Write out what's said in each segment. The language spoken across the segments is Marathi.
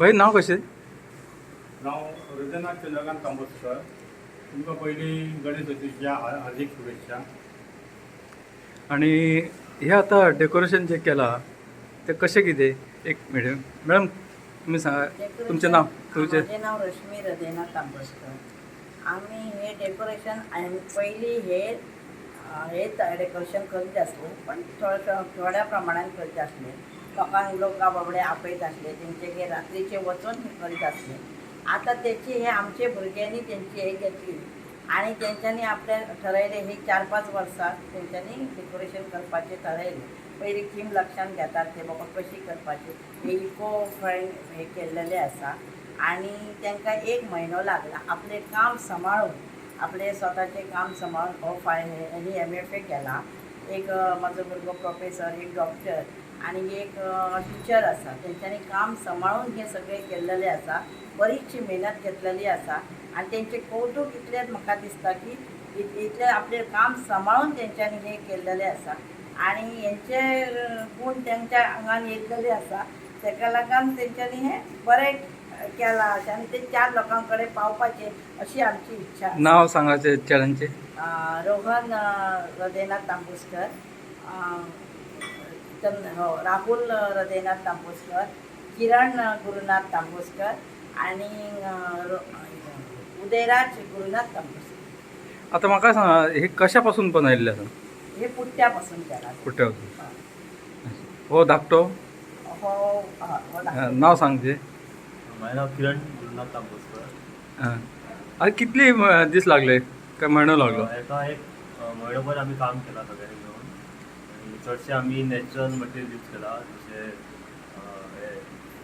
भाई नाव कशें हांव हृदयनाथ चंद्रकांत तांबोसकर तुमकां पयलीं गणेश चतुर्थीच्या हा- हार्दिक शुभेच्छा. आणि हे आता डेकोरेशन जे केला. ते कशें कितें? एक मिनिट. मॅडम तुम्ही सांगा तुमचें नाव तुमचें माझे नाव रश्मी हृदयनाथ तांबोसकर आम्ही हे डेकोरेशन आणि पहिली हे अं, हे त- डेकोरेशन करीत असले पण थोडं थोड्या प्रमाणात करीत असले लोकांक लोक बाबडे आपयत असले तेंचे हे रात्रीचे वचून करीत असले. आता त्याची हे आमचे भुरग्यांनी त्यांची हे घेतली. आणि त्यांच्यानी आपल्या ठरयले हे चार पाच वर्सां त्यांच्यानी डेकोरेशन करपाचे ठरयले पयलीं थीम लक्षात घेतात ते बाबा कशी करपाची. हे इको फ्रेंड हे केलेले आसा आणि त्यांना एक महिनो लागला. आपले काम सांबाळून आपले स्वतःचे काम सांबाळून हो फाय हे एम एफ ए केला. एक अ, भुरगो प्रोफेसर एक डॉक्टर आणि एक टिचर आसा तेंच्यांनी काम सांबाळून हे सगळे केल्लेलें आसा बरीचशी मेहनत घेतलेली आसा आणि त्यांचे कौतुक इतलेंच म्हाका दिसता की इतलें आपलें आपले काम सांबाळून तेंच्यांनी हे केल्लेलें आसा आणि यांचे गुण त्यांच्या आंगान येतलेले आसा तेका लागून तेंच्यांनी हे बरें केला आनी ते चार लोकां कडेन पावपाचें अशी आमची इच्छा नाव सांगाचे चेड्यांचें रोहन हृदयनाथ तांबोसकर चंद- हो राहुल हृदयनाथ तांबोसकर किरण गुरुनाथ तांबोसकर आणि उदयराज गुरुनाथ तांबोसकर. आता म्हाका सांगा हे कशापासून बनयल्लें आसा हे पुट्ट्यापासून केला कुठे हो. धाकटो हो हा. नाव सांगचे माझं नाव किरण गुरुनाथ तांबोसकर. अं. आता कितले दीस लागले? काय म्हयनो लागलो? एका एक अ, म्हयनोभर आम्ही काम केला सगळ्यांनी मिळून आणि चडशे आम्ही नॅचरल मटेरियल यूज केला जसे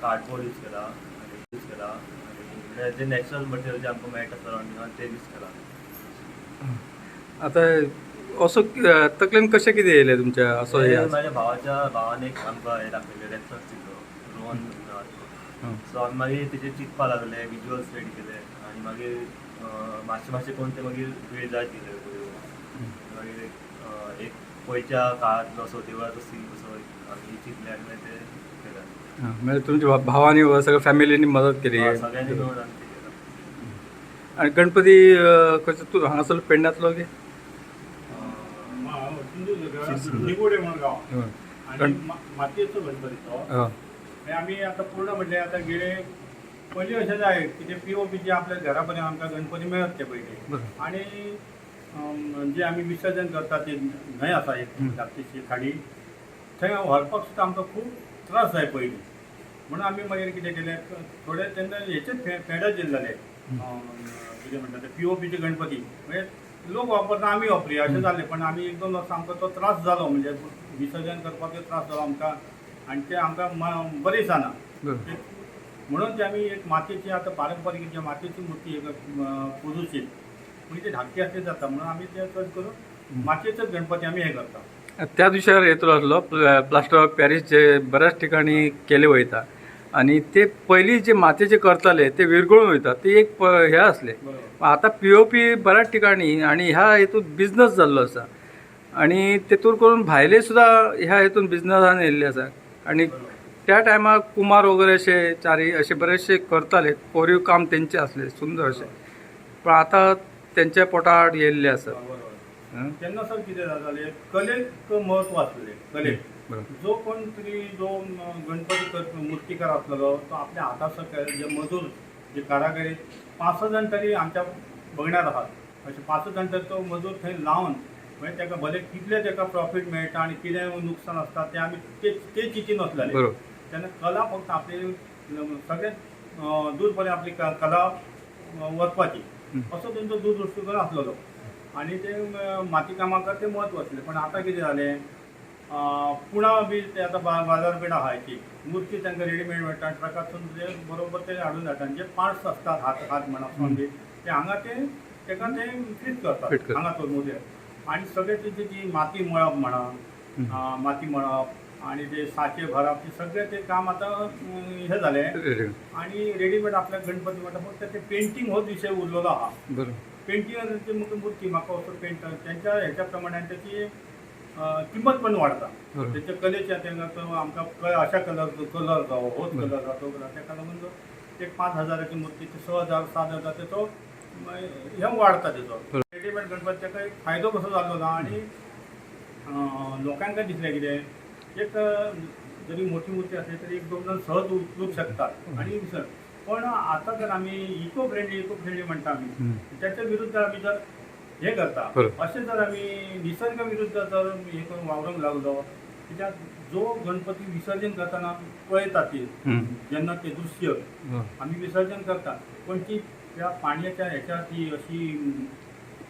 कार्डबोर्ड यूज केला आणि यूज केला आणि जे नॅचरल मटेरियल जे आमकां मेळटा सरावंडिंगान ते यूज केला. आता असो तकलेन कशें कितें येयलें तुमच्या? असो? माझ्या भावाच्या भावाने एक आमकां हे दाखयलें रेफरन्स दिलो रोहन. सो आमी मागीर तेचे चिंतपा लागले विज्युअल्स रेडी केले आणि मागीर अ, मातशे मातशे करून ते मागीर वेळ जाय दिले मागीर एक, पयच्या काळांतलो असो देवळाचो सीन कसो आमी चिंतले आनी मागीर ते केले हां, म्हणजे तुमच्या भावानी व सगळ्या फॅमिलीनी मदत केली. सगळ्यांनी मेळून आमी ते केलं आणि गणपती खंयचो तूं हांगासर पेडण्यातलो गे मातयेचो गणपती तो. आणि आम्ही आता पूर्ण म्हणजे आता गेले पयलीं अशें जाय की ते पी ओ पीचे आपल्या घरा पर्यंत आमकां गणपती मेळत ते पयलीं बरं. आणि अम, जे आमी विसर्जन करता ती न्हंय आसा एक. धाकटीशी खाडी. थंय व्हरपाक सुद्दां आमकां खूब त्रास जाय पयलीं म्हणून आमी मागीर कितें केलें थोडे तेन्ना हेचेच फे फेडे दिल्ले कितें म्हणटा ते पी ओ पीचे गणपती. म्हणजे लोक वापरता आमी वापरूया अशें जालें पण आमी एक दोन वर्सां आमकां तो त्रास जालो म्हणजे विसर्जन करपाक त्रास जालो आमकां आनी ते आमकां म- बरें. दिसना. ते- म्हणून ते आमी एक मातयेची आतां पारंपारीक जे मातयेची मुर्ती पुजूची म्हणजे ते धाकटी आसली जाता म्हणून आमी ते करून मातयेचोच गणपती आमी हे करता. त्या दिवसार येतलो आसलो प्ल- प्लास्टर ऑफ पॅरिस जे बऱ्याच ठिकाणी केले वयता आणि ते पयलीं जे मातयेचे करताले ते विरगळून वयता ते एक प- हे असले. आता पी ओ पी बऱ्याच ठिकाणी आणि ह्या हेतून बिझनस जाल्लो आसा आणि तेतून करून भायले सुद्धा ह्या हेतून बिझनसान येयल्ले आसा आणि त्या टायमार कुमार वगैरे असे चारी असे बरेचसे करताले. कोरीव काम तेंचे असले सुंदर असे. पण आता त्यांच्या पोटार येयल्ले हं? तेन्ना सर कितें जातालें कलेक म्हत्व आसलें कलेक. जो कोण तरी जो गणपती कर मूर्तिकार आसलेलो तो आपल्या हाता सकयल जे मजूर जे कारागिरी पांच स जाण तरी आमच्या बगण्यार आहात. अशे पांच स जाण तरी तो मजूर थंय लावन ताका भले कितले ताका प्रॉफीट मेळटा आनी कितें नुकसान आसता ते आमी ते ते चिंती तेन्ना कला फक्त आपली सगळें अं, दूर पर्यंत आपली क- कला वचपाची. असो दूरदृश्टीकोन आसलेलो आनी ते अं, माती कामाक ते म्हत्व आसलें पण आतां कितें जालें पुणा बी ते आतां बा- बाजारपेठ आहा हाची मुर्ती तांकां रेडीमेड मेळटा ट्रकातून ते बरोबर ते हाडून जाता जे पार्ट्स आसतात हात हात म्हणा हं. बी ते हांगा ते ताका ते फिट करतात. हांगा तो मोदय आनी सगळे तेची जी माती मळप म्हणा माती मळप आणि ते साचे भरप ते सगळे ते काम आता हे झाले. आणि रेडीमेड आपल्या गणपती म्हणटा फक्त ते पेंटिंग होच विषय उरलेलो आहा पेंटिंग मूर्ती म्हाका असो पेंट त्यांच्या ह्याच्या प्रमाणे त्याची किंमत पण वाढता. त्याच्या कलेच्या तेंगा आमकां अशा कलर कलर जावो होच बरोबर. कलर जातो कलर ताका लागून एक पांच हजाराची मूर्ती ते स हजार सात हजार म- हे तेचो बरोबर. रेडीमेड गणपती ताका एक फायदो कसो जाल्लो ना अं, लोकांक दिसलें कितें एक जरी मोठी मूर्ती असली तरी एक दोन जण सहज उचलूंक शकतात आणि विसर पण आता जर आम्ही इको फ्रेंडली इको फ्रेंडली म्हणता आम्ही. त्याच्या विरुद्ध आम्ही जर हे करता. असे जर आम्ही निसर्ग विरुद्ध जर हे करून वावरूंक लागलो त्याच्यात जो गणपती विसर्जन करताना पळयता ते. जेन्ना ते दृश्य. आम्ही विसर्जन करता पण ती त्या पाण्याच्या ह्याच्या ती अशी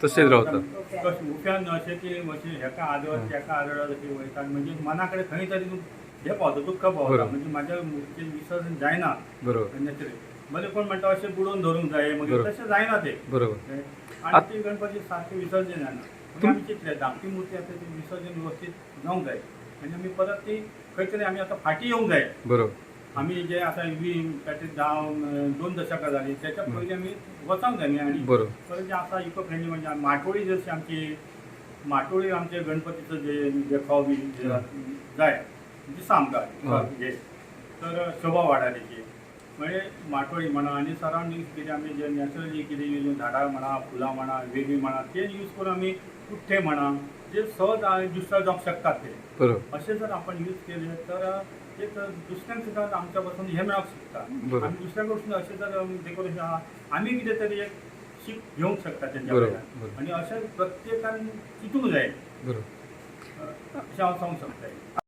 तसेच रावता कशी उफ्यान ती अशी हेका आदळत तेका आदळत अशी वयता म्हणजे मना कडेन खंय तरी तूं हे पावता दुःख पावता बरोबर. म्हणजे माझ्या मूर्तीचें विसर्जन जायना. बरोबर. नॅचरली भले कोण म्हणटा अशें बुडोवन धरूंक जाय. मागीर बरोबर. तशें जायना ते. बरोबर. आणि आत- ती गणपती सारखे विसर्जन जायना तुम- म्हणून आमी चिंतले धाकटी मूर्ती आसा ती विसर्जन व्यवस्थित जावंक जाय आनी आमी परत ती खंय तरी आमी आतां फाटी येवंक जाय बरोबर. आमी जे आतां वी पॅटीस जावन अं, दोन दशकां जाली त्याच्या पयलीं आमी वचोंक जाय न्ही आनी बरोबर परत जे आसा इको फ्रेंडली म्हणजे माटोळी जशी आमची माटोळी आमचे गणपतीचं जे देखाव बी जे जाय दिसा आमकां. हे तर शोभा वाडा तेची म्हणजे माटोळी म्हणा आनी सरावंडींग कितें आमी जे नॅचरली कितें झाडां म्हणा फुलां म्हणा वेगळी म्हणा ते यूज करून आमी कुठ्ठे म्हणा जे सहज दुसऱ्या जावंक शकतात ते. असे जर आपण यूज केले तर एक दुसऱ्यांक सुद्धा आमच्या पासून हे मेळोंक शकता बरोबर. आमी दुसऱ्या कडसून अशें जर डेकोरेशन आहा आमी कितें तरी एक शीक घेवंक शकता बरोबर, कडल्यान बरोबर. आनी अशें प्रत्येकान चिंतूंक जाय बरोबर. अशें सांगूंक शकता